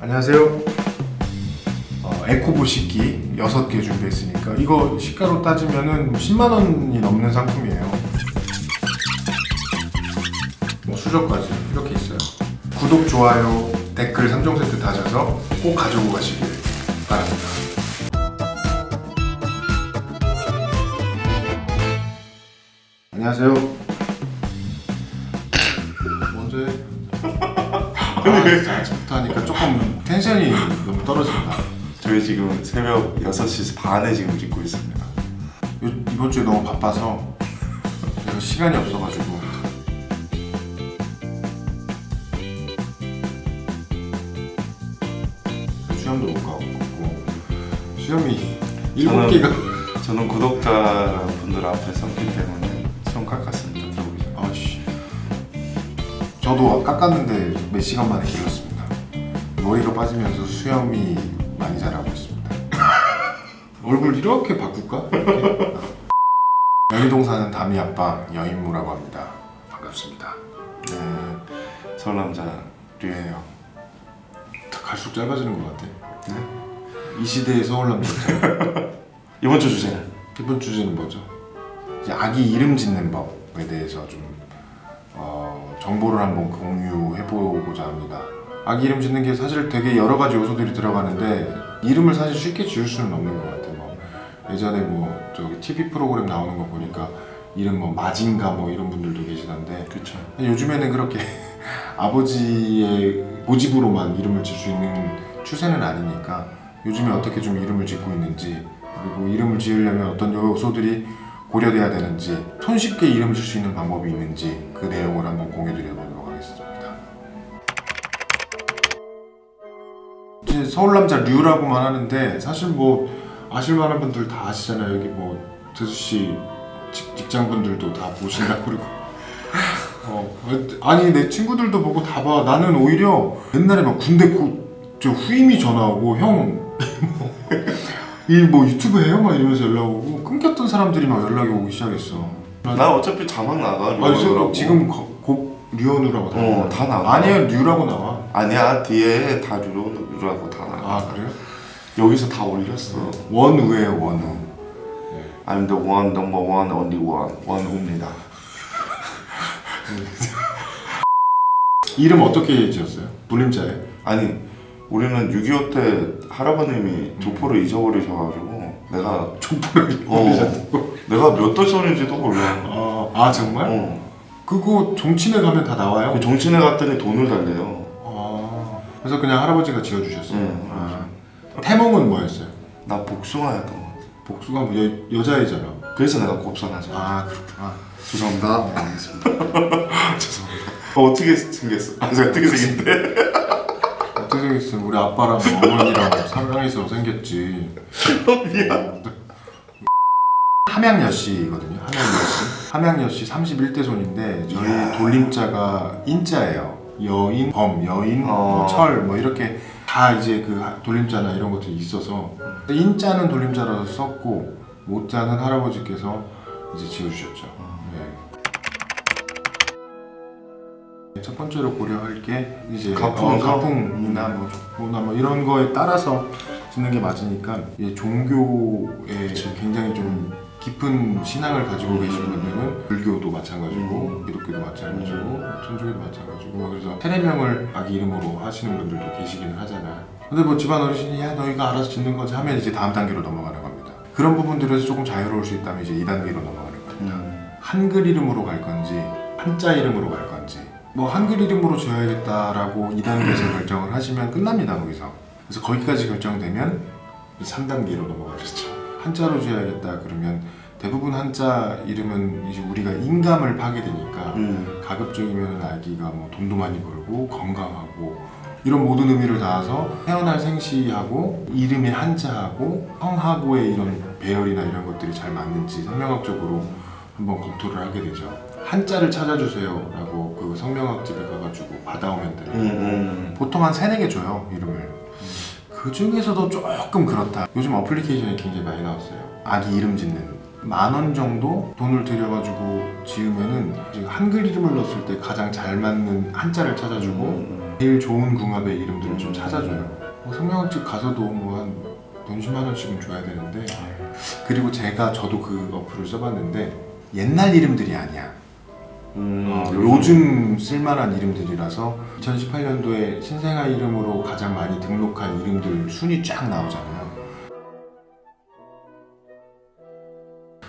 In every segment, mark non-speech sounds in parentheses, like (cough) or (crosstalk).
안녕하세요. 어, 에코보 식기 6개 준비했으니까 이거 시가로 따지면은 10만 원이 넘는 상품이에요. 뭐 수저까지 이렇게 있어요. 구독, 좋아요, 댓글 3종 세트 다셔서 꼭 가지고 가시길 바랍니다. 안녕하세요. (laughs) 먼저 해. 아, 진짜 아침 부터 하니까 조금 텐션이 너무 떨어진다. 저희 지금 새벽 6시 반에 지금 찍고 있습니다. 요, 이번 주에 너무 바빠서 제가 시간이 없어가지고 수염도 못 가고 수염이 일곱 저는- 개가 저는 구독자 분들 앞에 섰기 때문에 손 깎았습니다. 전에. 아씨 저도 깎았는데 몇 시간 만에 길렀습니다 머리가 빠지면서 수염이 많이 자라고 있습니다 (laughs) 얼굴 이렇게 바꿀까? 이렇게? 여의동 사는 담이 아빠 여인무라고 합니다 반갑습니다 네, 서울남자 류예요. 갈수록 짧아지는 것 같아 네? 이 시대의 서울 남자 (laughs) 이번 주 주제는 이번 주제는 뭐죠? 이제 아기 이름 짓는 법에 대해서 좀 어, 정보를 한번 공유해보고자 합니다. 아기 이름 짓는 게 사실 되게 여러 가지 요소들이 들어가는데 이름을 사실 쉽게 지을 수는 없는 것 같아요. 뭐 예전에 뭐 저기 TV 프로그램 나오는 거 보니까 이름 뭐 마징가 뭐 이런 분들도 계시던데 그렇죠. 요즘에는 그렇게 (laughs) 아버지의 모집으로만 이름을 질 수 있는 추세는 아니니까 요즘에 어떻게 좀 이름을 짓고 있는지 그리고 이름을 지으려면 어떤 요소들이 고려돼야 되는지 손쉽게 이름 질 수 있는 방법이 있는지 그 내용을 한번 공유드려 보도록 이제 서울 남자 류라고만 하는데 사실 뭐 아실만한 분들 다 아시잖아요. 여기 뭐 재수 씨 직, 직장분들도 다 보신다고 그러고 어, 아니 내 친구들도 보고 다 봐. 나는 오히려 옛날에 막 군대 고, 저 후임이 전화 오고 형. 이 뭐 유튜브 해요? 막 이러면서 연락 오고 끊겼던 사람들이 막 연락이 오기 시작했어. 나 어차피 자막 나가. 아니 지금, 류라고. 지금 거- 곡 류현우라고 다 어. 다 나와. 아니야 류라고 나와. 아니야 뒤에 다 류로 류라고 다 나가. 아 그래요? 여기서 다 올렸어. 원우예요 원우. I'm the one, number one, only one. 원우입니다. (laughs) 이름 어떻게 지었어요? 돌림자예요? 아니 우리는 6.25 때 할아버님이 조포를 잊어버리셔가지고 내가 족보를 어, 내가 몇 돌손인지도 몰라. 아, 아 정말? 어. 그거 종친회 가면 다 나와요? 그 종친회 갔더니 돈을 달래요. 아, 그래서 그냥 할아버지가 지어주셨어요. 응, 아. 태몽은 뭐였어요? 나 복숭아였던 것 같아. 복수가 뭐 여, 여자애잖아. 그래서 내가 곱선하지. 아 그렇구나. 죄송합니다. 네, 알겠습니다. (laughs) 죄송합니다. 어, 어떻게 생겼어? 아, 제가 어떻게 생긴데? (laughs) 어떻게 생겼으면 우리 아빠랑 뭐 어머니랑 사랑해서 생겼지. 미안. (laughs) 함양여 씨거든요. 함양여 씨. 함양여 씨 31대 손인데 저희. 돌림자가 인자예요. 여인, 범, 여인, 어. 뭐 철, 뭐 이렇게 다 이제 그 돌림자나 이런 것들이 있어서 인자는 돌림자라서 썼고 모자는 할아버지께서 이제 지어주셨죠. 네. 첫 번째로 고려할 게 이제 가풍, 어, 가풍이나 뭐 족보나 뭐 이런 거에 따라서 짓는 게 맞으니까 이제 종교에 굉장히 좀 깊은 신앙을 가지고 계신 분들은 불교도 마찬가지고 기독교도 마찬가지고 천주교도 마찬가지고 뭐 그래서 세례명을 아기 이름으로 하시는 분들도 계시기는 하잖아요. 근데 뭐 집안 어르신이 야 너희가 알아서 짓는 거지 하면 이제 다음 단계로 넘어가는 겁니다. 그런 부분들에서 조금 자유로울 수 있다면 이제 2단계로 넘어가는 겁니다. 음. 한글 이름으로 갈 건지 한자 이름으로 갈 건지 뭐 한글 이름으로 지어야겠다라고 2단계에서 (clears throat) 결정을 하시면 끝납니다 거기서 그래서 거기까지 결정되면 3단계로 넘어가겠죠 한자로 지어야겠다 그러면 대부분 한자 이름은 이제 우리가 인감을 파게 되니까 음. 가급적이면 아기가 뭐 돈도 많이 벌고 건강하고 이런 모든 의미를 담아서 태어날 생시하고 이름의 한자하고 성하고의 이런 배열이나 이런 것들이 잘 맞는지 성명학적으로 한번 검토를 하게 되죠. 한자를 찾아주세요라고 그 성명학 집에 가가지고 받아오면 돼요. 음, 음. 보통 한 세네 개 줘요 이름을. 그 중에서도 조금 그렇다. 요즘 어플리케이션이 굉장히 많이 나왔어요. 아기 이름 짓는 만 원 정도 돈을 들여가지고 지으면은 한글 이름을 넣었을 때 가장 잘 맞는 한자를 찾아주고 음. 제일 좋은 궁합의 이름들을 좀 찾아줘요. 뭐 성명학집 가서도 뭐한 몇십만 원씩은 줘야 되는데 그리고 제가 저도 그 어플을 써봤는데 옛날 이름들이 아니야. 음, 어, 요즘 쓸만한 이름들이라서 2018년도에 신생아 이름으로 가장 많이 등록한 이름들 순위 쫙 나오잖아요.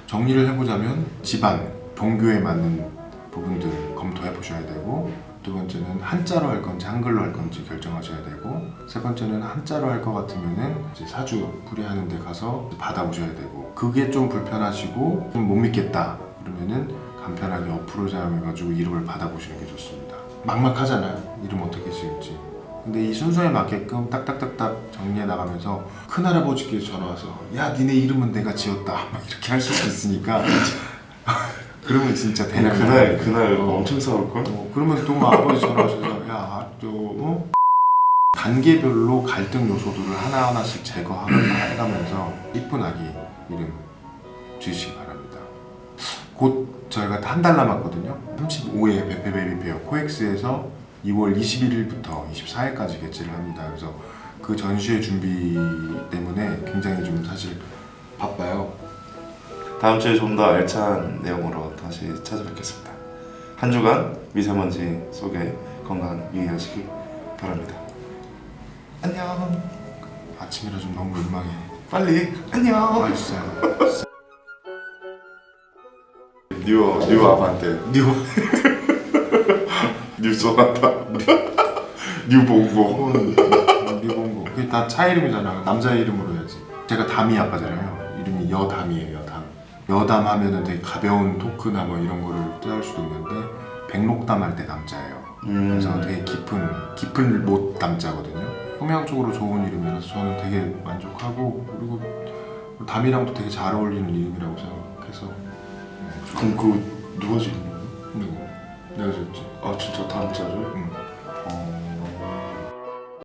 정리를 해보자면 집안, 종교에 맞는 부분들 검토해 보셔야 되고 두 번째는 한자로 할 건지 한글로 할 건지 결정하셔야 되고 세 번째는 한자로 할 것 같으면은 이제 사주 풀이하는 데 가서 받아보셔야 되고 그게 좀 불편하시고 좀 못 믿겠다 그러면은 간편하게 어플을 사용해가지고 이름을 받아보시는 게 좋습니다. 막막하잖아요. 이름 어떻게 지을지. 근데 이 순서에 맞게끔 딱딱딱딱 정리해 나가면서 큰할아버지께 전화 와서 야 니네 이름은 내가 지었다 (laughs) 막 이렇게 할 수도 있으니까 (laughs) 그러면 진짜 대략 그날 그날 어. 엄청 싸울 걸. 어, 그러면 또 막 아버지 전화 오셔서 야또 어? 단계별로 갈등 요소들을 하나하나씩 제거하고 해가면서 이쁜 아기 이름 지으시기 바랍니다. 곧 저희가 한 달 남았거든요. 35회 베페베비 페어 코엑스에서 2월 21일부터 24일까지 개최를 합니다. 그래서 그 전시회 준비 때문에 굉장히 좀 사실 바빠요. 다음 주에 좀 더 알찬 내용으로 다시 찾아뵙겠습니다. 한 주간 미세먼지 속에 건강 유의하시기 바랍니다. 안녕. 아침이라 좀 너무 민망해. 빨리 안녕. 아 진짜. 뉴, 뉴 아반떼 뉴 (laughs) 뉴 소나타 (laughs) 뉴 봉고 뉴본고 그게 다 차 이름이잖아. 남자 이름으로 해야지. 제가 담이 아빠잖아요. 이름이 여담이에요. 여담. 여담 하면은 되게 가벼운 토크나 뭐 이런 거를 뜻할 수도 있는데 백록담 할 때 남자예요. 음, 그래서 되게 깊은 깊은 못 담자거든요. 성향적으로 좋은 이름이라서 저는 되게 만족하고 그리고 담이랑도 되게 잘 어울리는 이름이라고 생각해서 네, 그럼 그 누가 지은 거예요? 누구? 내가 지었지. 아 진짜 다음 자를? 응. 어,